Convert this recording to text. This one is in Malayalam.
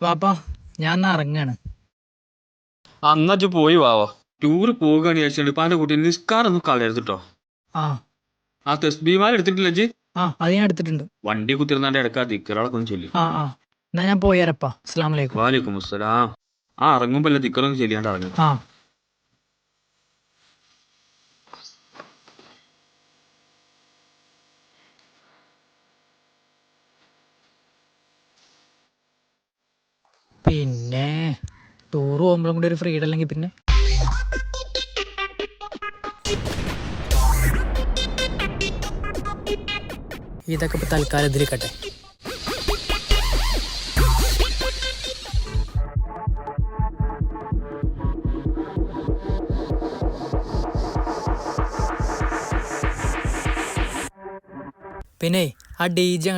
വാപ്പാ ഞാൻ ഇറങ്ങാണ്. അന്നച്ച് പോയി വാവോ. ടൂറ് പോവുകയാണ് ചോദിച്ചാൽ ഇപ്പൊ കുട്ടി നിസ്കാരം ഒന്നും കളയരുത് കേട്ടോ ആ. ആ തെസ്ബീമാല എടുത്തിട്ടില്ല ജി ആ അത് ഞാൻ എടുത്തിട്ടുണ്ട്. വണ്ടി കുത്തിരുന്നാണ്ട് ഇടക്കാ ദിക്കറകളൊക്കെ ഒന്ന് ചൊല്ലി. ആ ആ. എന്നാ ഞാൻ പോയാരപ്പാ അസ്സലാമലൈക്കും വലൈക്കും അസ്സലാം. ആ ഇറങ്ങുമ്പോ അല്ല ദിക്കറൊന്നും ചെല്ലാണ്ട് ഇറങ്ങും. ആ. പിന്നെ ടൂർ പോകുമ്പോഴും കൂടി ഒരു ഫ്രീഡം അല്ലെങ്കിൽ പിന്നെ. ഇതൊക്കെ ഇപ്പൊ തൽക്കാലം ഇതിരിക്കട്ടെ പിന്നെ ആ ഡി ജെ